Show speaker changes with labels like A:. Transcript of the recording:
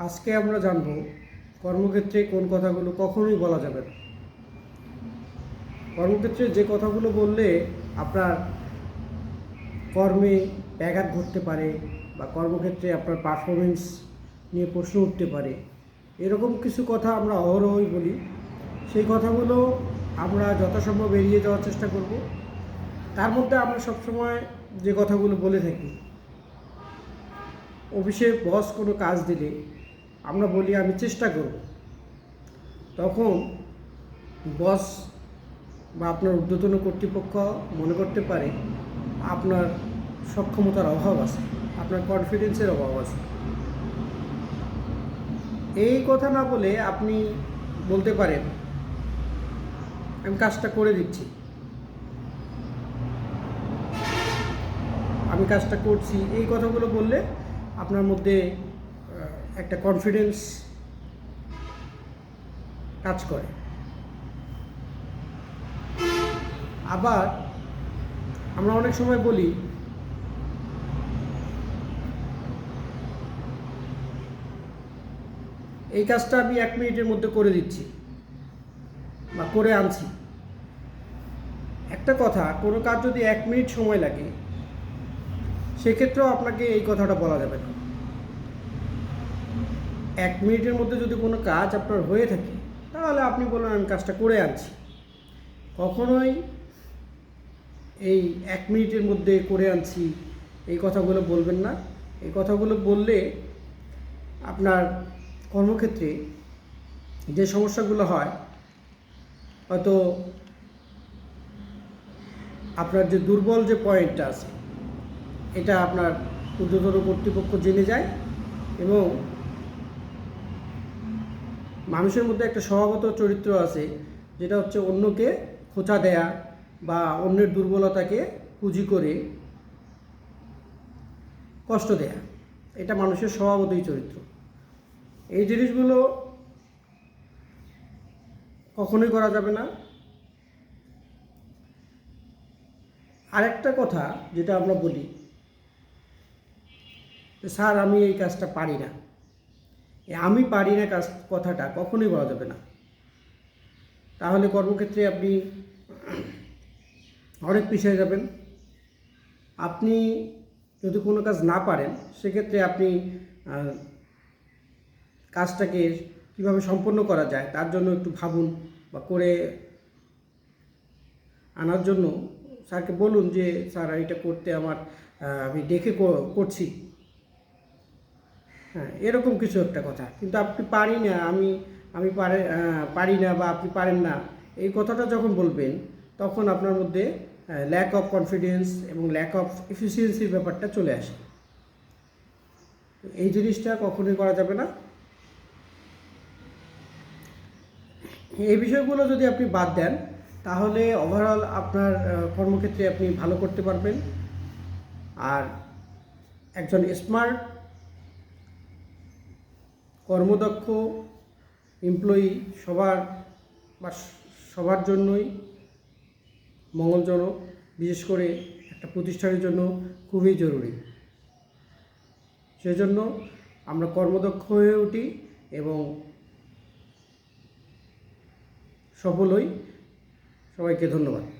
A: আজকে আমরা জানব কর্মক্ষেত্রে কোন কথাগুলো কখনোই বলা যাবে না। কর্মক্ষেত্রে যে কথাগুলো বললে আপনার কর্মে ব্যাঘাত ঘটতে পারে বা কর্মক্ষেত্রে আপনার পারফরমেন্স নিয়ে প্রশ্ন উঠতে পারে। এরকম কিছু কথা আমরা অহরহই বলি। সেই কথাগুলো আমরা যথাসম্ভব এড়িয়ে যাওয়ার চেষ্টা করব। তার মধ্যে আমরা সবসময় যে কথাগুলো বলে থাকি অফিসে বস কোনো কাজ দিলে আমরা বলি, আমি চেষ্টা করব। তখন বস বা আপনার ঊর্ধ্বতন কর্তৃপক্ষ মনে করতে পারে, আপনার সক্ষমতার অভাব আছে, আপনার কনফিডেন্সের অভাব আছে। এই কথা না বলে আপনি বলতে পারেন, আমি কাজটা করে দিচ্ছি। আমি কাজটা করছি। এই কথাগুলো বললে আপনার মধ্যে একটা কনফিডেন্স কাজ করে। আবার আমরা অনেক সময় বলি, এই কাজটা আমি এক মিনিটের মধ্যে করে দিচ্ছি বা করে আনছি। একটা কথা, কোনো কাজ যদি এক মিনিট সময় লাগে, সেক্ষেত্রেও আপনাকে এই কথাটা বলা যাবে না। এক মিনিটের মধ্যে যদি কোনো কাজ আপনার হয়ে থাকে, তাহলে আপনি বলুন আমি কাজটা করে আনছি। কখনোই এই এক মিনিটের মধ্যে করে আনছি, এই কথাগুলো বলবেন না। এই কথাগুলো বললে আপনার কর্মক্ষেত্রে যে সমস্যাগুলো হয়, হয়তো আপনার যে দুর্বল যে পয়েন্টটা আছে, এটা আপনার ঊর্ধ্বতন কর্তৃপক্ষ জেনে যায় এবং মানুষের মধ্যে একটা স্বভাবত চরিত্র আছে, যেটা হচ্ছে অন্যকে খোঁচা দেয়া বা অন্যের দুর্বলতাকে পুঁজি করে কষ্ট দেয়া। এটা মানুষের স্বভাবতই চরিত্র। এই জিনিসগুলো কখনোই করা যাবে না। আরেকটা কথা যেটা আমরা বলি স্যার, আমি এই কাজটা পারি না। আমি পারি না কাজ, কথাটা, কখনোই বলা যাবে না। তাহলে কর্মক্ষেত্রে আপনি অনেক পিছিয়ে যাবেন। আপনি যদি কোনো কাজ না পারেন, সেক্ষেত্রে আপনি কাজটাকে কীভাবে সম্পন্ন করা যায়, তার জন্য একটু ভাবুন বা করে আনার জন্য স্যারকে বলুন যে, স্যার, এটা করতে আমার আমি দেখে করছি। হ্যাঁ এরকম কিছু একটা কথা। কিন্তু আপনি পারি না, আমি আমি পারে পারি না বা আপনি পারেন না, এই কথাটা যখন বলবেন, তখন আপনার মধ্যে ল্যাক অফ কনফিডেন্স এবং ল্যাক অফ এফিসিয়েন্সির ব্যাপারটা চলে আসে। এই জিনিসটা কখনোই করা যাবে না। এই বিষয়গুলো যদি আপনি বাদ দেন, তাহলে ওভারঅল আপনার কর্মক্ষেত্রে আপনি ভালো করতে পারবেন। আর একজন স্মার্ট কর্মদক্ষ এমপ্লয়ি সবার বা সবার জন্যই মঙ্গলজনক, বিশেষ করে একটা প্রতিষ্ঠানের জন্য খুবই জরুরি। সেজন্য আমরা কর্মদক্ষ হয়ে উঠি এবং সফল হই। সবাইকে ধন্যবাদ।